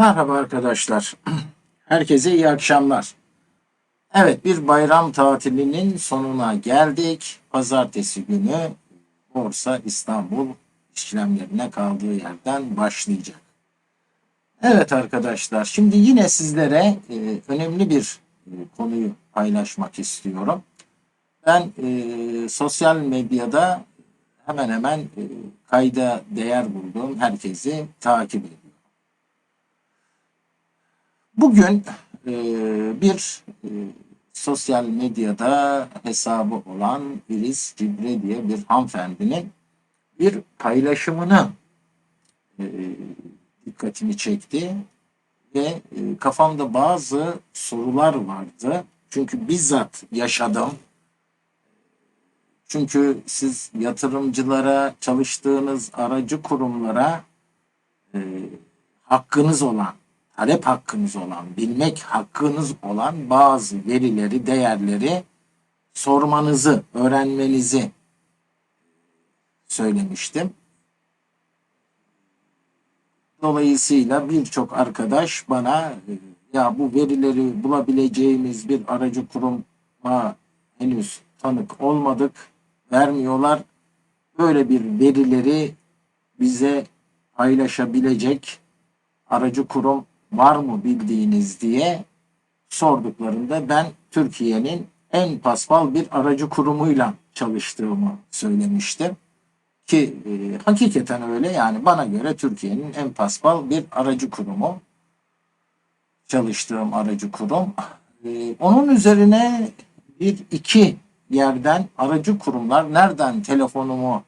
Merhaba arkadaşlar. Herkese iyi akşamlar. Evet bir bayram tatilinin sonuna geldik. Pazartesi günü Borsa İstanbul işlemlerine kaldığı yerden başlayacak. Evet arkadaşlar şimdi yine sizlere e, önemli bir e, konuyu paylaşmak istiyorum. Ben e, sosyal medyada hemen hemen e, kayda değer bulduğum herkesi takip ediyorum. Bugün e, bir e, sosyal medyada hesabı olan Iris Cibre diye bir hanımefendinin bir paylaşımını e, dikkatimi çekti ve e, kafamda bazı sorular vardı. Çünkü bizzat yaşadım. Çünkü siz yatırımcılara, çalıştığınız aracı kurumlara e, hakkınız olan talep hakkınız olan, bilmek hakkınız olan bazı verileri, değerleri sormanızı, öğrenmenizi söylemiştim. Dolayısıyla birçok arkadaş bana ya bu verileri bulabileceğimiz bir aracı kuruma henüz tanık olmadık, vermiyorlar. Böyle bir verileri bize paylaşabilecek aracı kurum var mı bildiğiniz diye sorduklarında ben Türkiye'nin en paspal bir aracı kurumuyla çalıştığımı söylemiştim. Ki e, hakikaten öyle yani bana göre Türkiye'nin en paspal bir aracı kurumu. Çalıştığım aracı kurum. E, onun üzerine bir iki yerden aracı kurumlar nereden telefonumu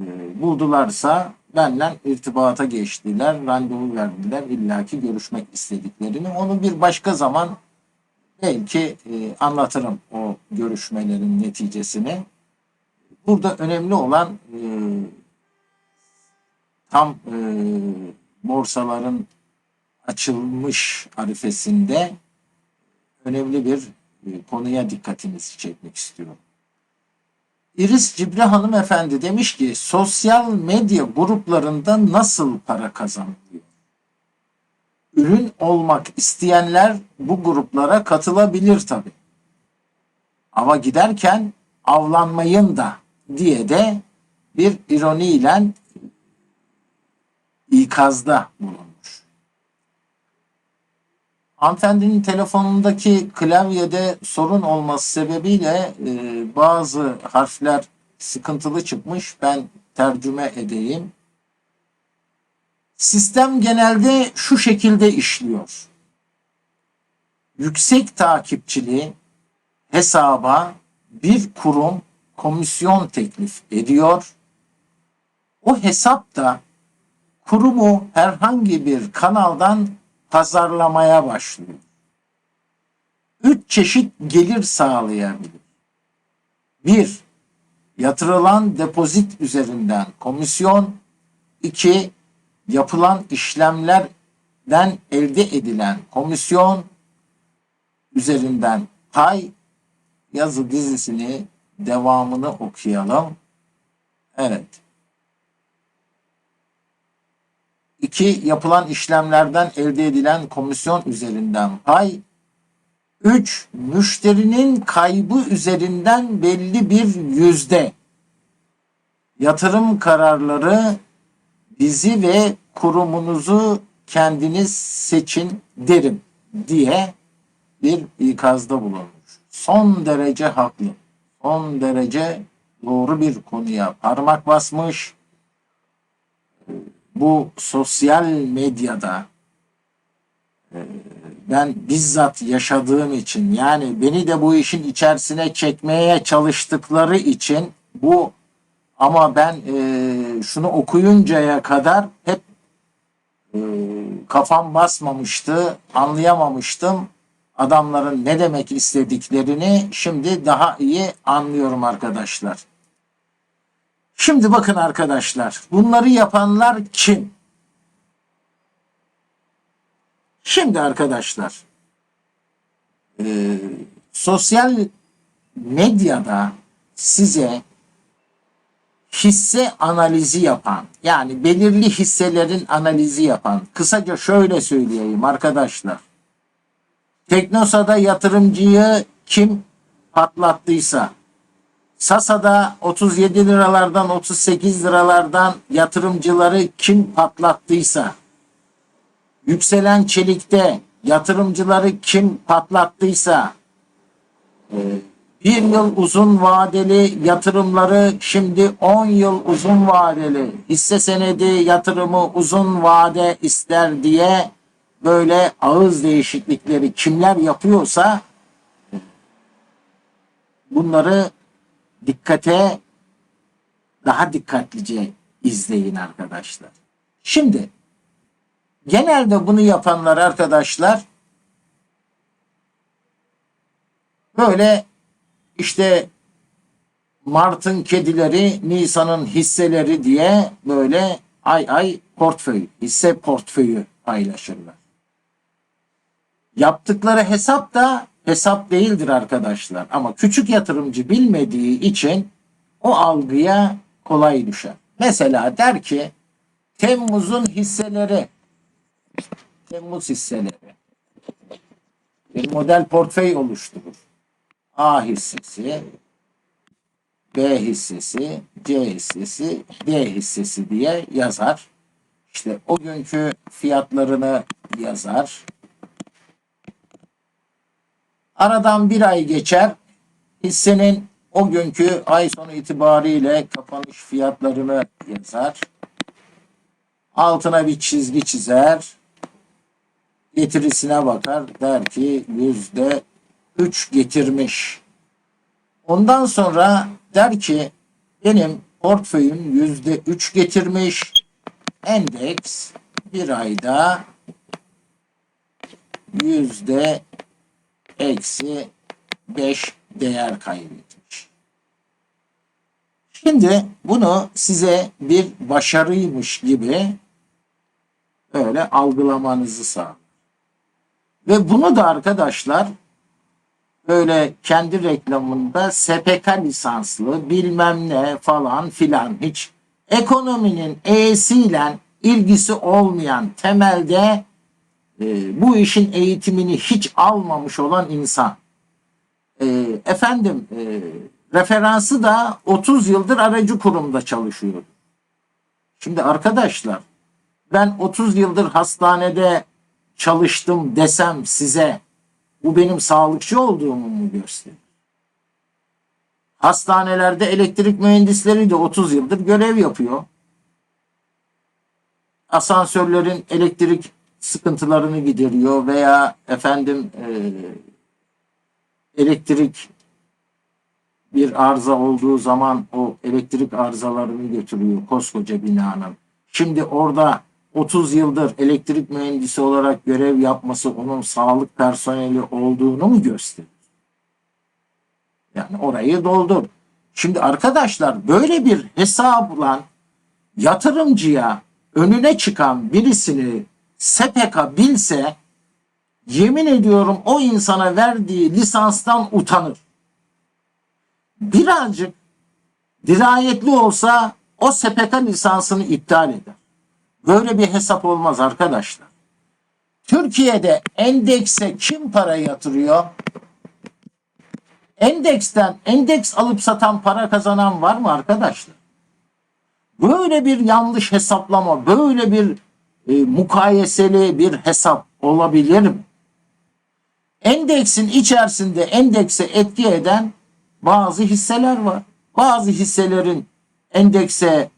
e, buldularsa Benden irtibata geçtiler, randevu verdiler illaki görüşmek istediklerini. Onu bir başka zaman belki e, anlatırım o görüşmelerin neticesini. Burada önemli olan e, tam e, borsaların açılmış arifesinde önemli bir e, konuya dikkatinizi çekmek istiyorum. İris Cibre hanımefendi demiş ki sosyal medya gruplarında nasıl para kazanılıyor? Ürün olmak isteyenler bu gruplara katılabilir tabi. Ava giderken avlanmayın da diye de bir ironiyle ikazda bulunmuş. Hanımefendinin telefonundaki klavyede sorun olması sebebiyle e, bazı harfler sıkıntılı çıkmış. Ben tercüme edeyim. Sistem genelde şu şekilde işliyor. Yüksek takipçili hesaba bir kurum komisyon teklif ediyor. O hesap da kurumu herhangi bir kanaldan pazarlamaya başlıyor. Üç çeşit gelir sağlayabilir. Bir, yatırılan depozit üzerinden komisyon. iki yapılan işlemlerden elde edilen komisyon üzerinden pay yazı dizisini devamını okuyalım. Evet. 2. Yapılan işlemlerden elde edilen komisyon üzerinden pay. 3. Müşterinin kaybı üzerinden belli bir yüzde yatırım kararları bizi ve kurumunuzu kendiniz seçin derim diye bir ikazda bulunmuş. Son derece haklı, son derece doğru bir konuya parmak basmış bu sosyal medyada e, ben bizzat yaşadığım için yani beni de bu işin içerisine çekmeye çalıştıkları için bu ama ben e, şunu okuyuncaya kadar hep e, kafam basmamıştı, anlayamamıştım adamların ne demek istediklerini şimdi daha iyi anlıyorum arkadaşlar. Şimdi bakın arkadaşlar bunları yapanlar kim? Şimdi arkadaşlar e, sosyal medyada size hisse analizi yapan yani belirli hisselerin analizi yapan kısaca şöyle söyleyeyim arkadaşlar. Teknosa'da yatırımcıyı kim patlattıysa Sasa'da 37 liralardan 38 liralardan yatırımcıları kim patlattıysa yükselen çelikte yatırımcıları kim patlattıysa e, bir yıl uzun vadeli yatırımları şimdi 10 yıl uzun vadeli hisse senedi yatırımı uzun vade ister diye böyle ağız değişiklikleri kimler yapıyorsa bunları dikkate daha dikkatlice izleyin arkadaşlar. Şimdi genelde bunu yapanlar arkadaşlar böyle işte Mart'ın kedileri, Nisan'ın hisseleri diye böyle ay ay portföy, hisse portföyü paylaşırlar. Yaptıkları hesap da hesap değildir arkadaşlar. Ama küçük yatırımcı bilmediği için o algıya kolay düşer. Mesela der ki Temmuz'un hisseleri Temmuz hisseleri bir model portföy oluşturur. A hissesi, B hissesi, C hissesi, D hissesi diye yazar. İşte o günkü fiyatlarını yazar. Aradan bir ay geçer. Hissenin o günkü ay sonu itibariyle kapanış fiyatlarını yazar. Altına bir çizgi çizer. Getirisine bakar. Der ki yüzde üç getirmiş. Ondan sonra der ki benim portföyüm yüzde üç getirmiş. Endeks bir ayda yüzde eksi 5 değer kaybetmiş. Şimdi bunu size bir başarıymış gibi öyle algılamanızı sağlar. Ve bunu da arkadaşlar böyle kendi reklamında SPK lisanslı bilmem ne falan filan hiç ekonominin E'siyle ilgisi olmayan temelde e, bu işin eğitimini hiç almamış olan insan. E, efendim e, referansı da 30 yıldır aracı kurumda çalışıyor. Şimdi arkadaşlar ben 30 yıldır hastanede çalıştım desem size bu benim sağlıkçı olduğumu mu gösterir? Hastanelerde elektrik mühendisleri de 30 yıldır görev yapıyor. Asansörlerin elektrik sıkıntılarını gideriyor veya efendim e, elektrik bir arıza olduğu zaman o elektrik arızalarını götürüyor koskoca binanın. Şimdi orada 30 yıldır elektrik mühendisi olarak görev yapması onun sağlık personeli olduğunu mu gösterir? Yani orayı doldur. Şimdi arkadaşlar böyle bir hesapla yatırımcıya önüne çıkan birisini SPK bilse yemin ediyorum o insana verdiği lisanstan utanır. Birazcık dirayetli olsa o SPK lisansını iptal eder. Böyle bir hesap olmaz arkadaşlar. Türkiye'de endekse kim para yatırıyor? Endeksten endeks alıp satan para kazanan var mı arkadaşlar? Böyle bir yanlış hesaplama, böyle bir e, mukayeseli bir hesap olabilir mi? Endeksin içerisinde endekse etki eden bazı hisseler var. Bazı hisselerin endekse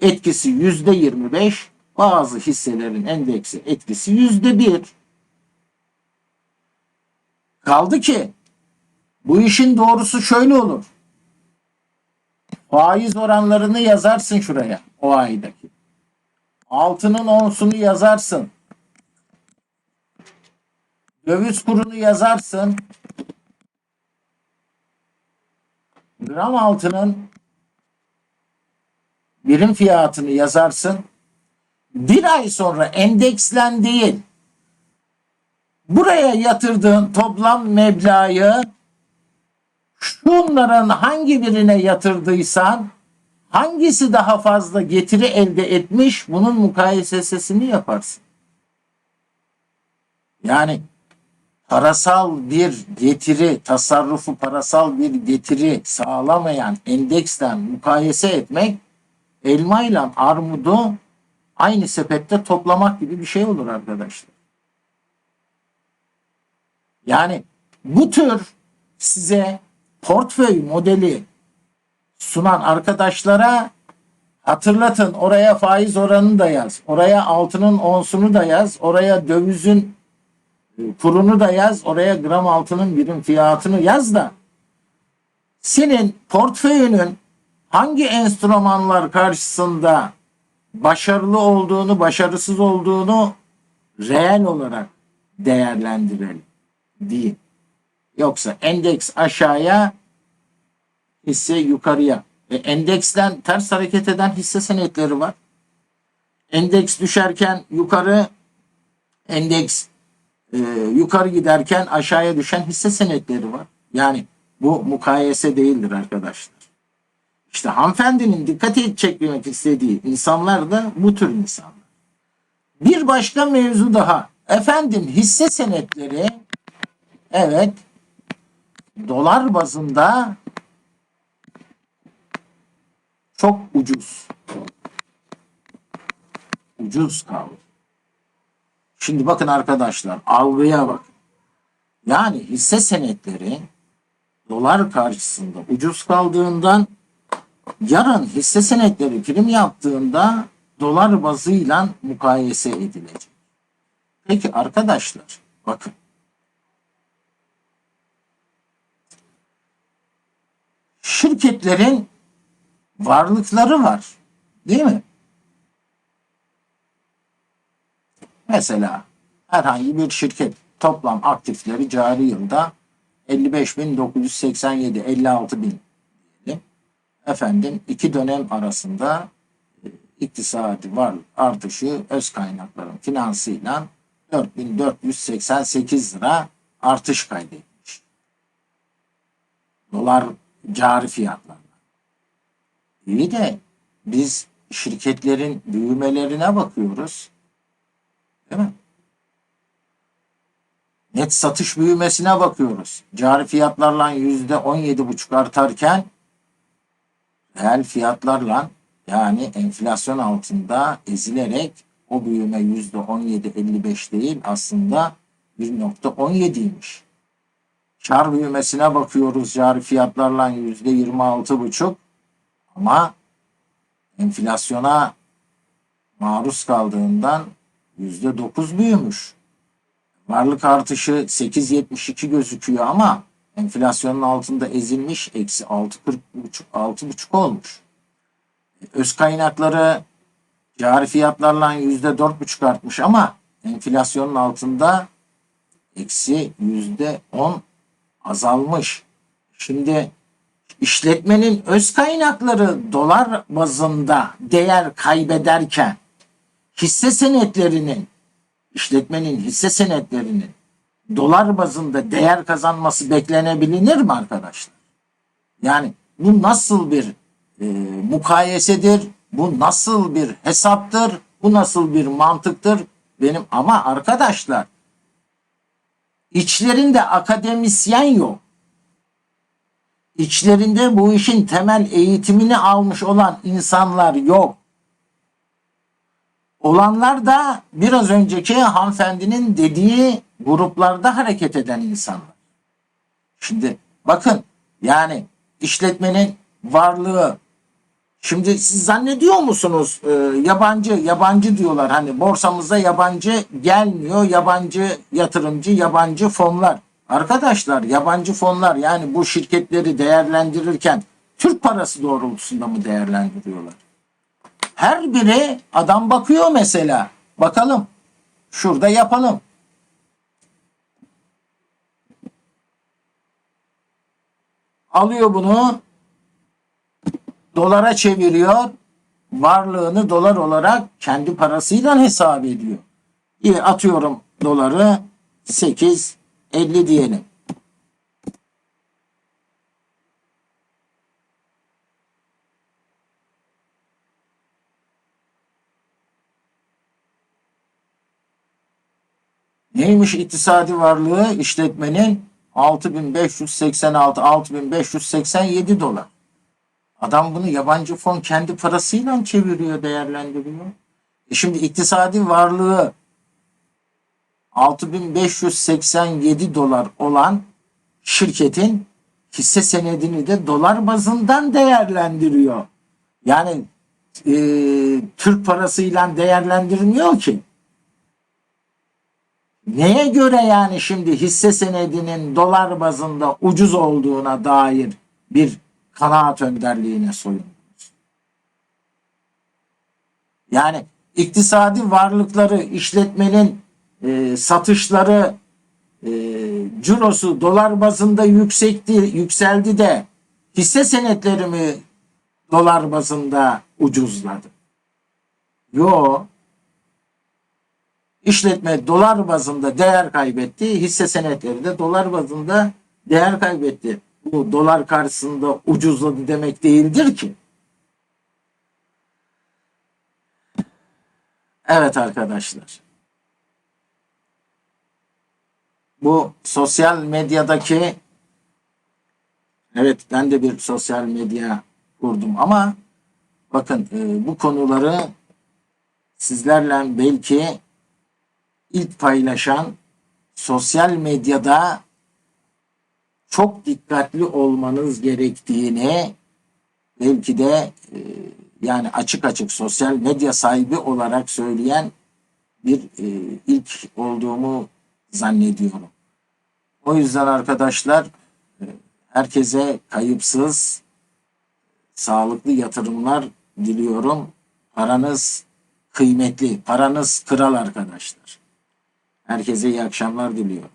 etkisi yüzde yirmi beş, bazı hisselerin endekse etkisi yüzde bir. Kaldı ki bu işin doğrusu şöyle olur. Faiz oranlarını yazarsın şuraya o aydaki. Altının onsunu yazarsın. Döviz kurunu yazarsın. Gram altının birim fiyatını yazarsın. Bir ay sonra endekslen değil, buraya yatırdığın toplam meblağı şunların hangi birine yatırdıysan Hangisi daha fazla getiri elde etmiş bunun mukayesesini yaparsın. Yani parasal bir getiri, tasarrufu parasal bir getiri sağlamayan endeksten mukayese etmek elma ile armudu aynı sepette toplamak gibi bir şey olur arkadaşlar. Yani bu tür size portföy modeli sunan arkadaşlara hatırlatın oraya faiz oranını da yaz. Oraya altının onsunu da yaz. Oraya dövizin e, kurunu da yaz. Oraya gram altının birim fiyatını yaz da senin portföyünün hangi enstrümanlar karşısında başarılı olduğunu, başarısız olduğunu reel olarak değerlendirelim diyeyim. Yoksa endeks aşağıya hisse yukarıya. E, endeksten ters hareket eden hisse senetleri var. Endeks düşerken yukarı, endeks e, yukarı giderken aşağıya düşen hisse senetleri var. Yani bu mukayese değildir arkadaşlar. İşte hanımefendinin dikkat çekmek istediği insanlar da bu tür insanlar. Bir başka mevzu daha. Efendim hisse senetleri evet dolar bazında çok ucuz. Ucuz kaldı. Şimdi bakın arkadaşlar algıya bakın. Yani hisse senetleri dolar karşısında ucuz kaldığından yarın hisse senetleri prim yaptığında dolar bazıyla mukayese edilecek. Peki arkadaşlar bakın. Şirketlerin varlıkları var. Değil mi? Mesela herhangi bir şirket toplam aktifleri cari yılda 55.987 56 bin diyelim. Efendim iki dönem arasında e, iktisadi var artışı öz kaynakların finansıyla 4488 lira artış kaydetmiş. Dolar cari fiyatlar. İyi de biz şirketlerin büyümelerine bakıyoruz. Değil mi? Net satış büyümesine bakıyoruz. Cari fiyatlarla yüzde on yedi buçuk artarken reel fiyatlarla yani enflasyon altında ezilerek o büyüme yüzde on yedi elli beş değil aslında bir nokta on yediymiş. Kar büyümesine bakıyoruz cari fiyatlarla yüzde yirmi altı buçuk ama enflasyona maruz kaldığından yüzde dokuz büyümüş. Varlık artışı 8.72 gözüküyor ama enflasyonun altında ezilmiş eksi 6.40 buçuk olmuş. Öz kaynakları cari fiyatlarla yüzde dört buçuk artmış ama enflasyonun altında eksi yüzde on azalmış. Şimdi işletmenin öz kaynakları dolar bazında değer kaybederken hisse senetlerinin işletmenin hisse senetlerinin dolar bazında değer kazanması beklenebilir mi arkadaşlar? Yani bu nasıl bir e, mukayesedir? Bu nasıl bir hesaptır? Bu nasıl bir mantıktır? Benim ama arkadaşlar içlerinde akademisyen yok. İçlerinde bu işin temel eğitimini almış olan insanlar yok. Olanlar da biraz önceki hanımefendinin dediği gruplarda hareket eden insanlar. Şimdi bakın yani işletmenin varlığı Şimdi siz zannediyor musunuz e, yabancı yabancı diyorlar hani borsamıza yabancı gelmiyor yabancı yatırımcı yabancı fonlar. Arkadaşlar yabancı fonlar yani bu şirketleri değerlendirirken Türk parası doğrultusunda mı değerlendiriyorlar? Her biri adam bakıyor mesela. Bakalım. Şurada yapalım. Alıyor bunu dolara çeviriyor. Varlığını dolar olarak kendi parasıyla hesap ediyor. İyi atıyorum doları 8 50 diyelim. Neymiş iktisadi varlığı işletmenin 6586 6587 dolar. Adam bunu yabancı fon kendi parasıyla çeviriyor, değerlendiriyor. E şimdi iktisadi varlığı 6587 dolar olan şirketin hisse senedini de dolar bazından değerlendiriyor. Yani e, Türk parasıyla değerlendirilmiyor ki. Neye göre yani şimdi hisse senedinin dolar bazında ucuz olduğuna dair bir kanaat önderliğine soyundunuz? Yani iktisadi varlıkları işletmenin e, satışları e, cirosu dolar bazında yüksekti, yükseldi de hisse senetleri mi dolar bazında ucuzladı? Yo. İşletme dolar bazında değer kaybetti, hisse senetleri de dolar bazında değer kaybetti. Bu dolar karşısında ucuzladı demek değildir ki. Evet arkadaşlar. Bu sosyal medyadaki evet ben de bir sosyal medya kurdum ama bakın e, bu konuları sizlerle belki ilk paylaşan sosyal medyada çok dikkatli olmanız gerektiğini belki de e, yani açık açık sosyal medya sahibi olarak söyleyen bir e, ilk olduğumu zannediyorum. O yüzden arkadaşlar herkese kayıpsız sağlıklı yatırımlar diliyorum. Paranız kıymetli, paranız kral arkadaşlar. Herkese iyi akşamlar diliyorum.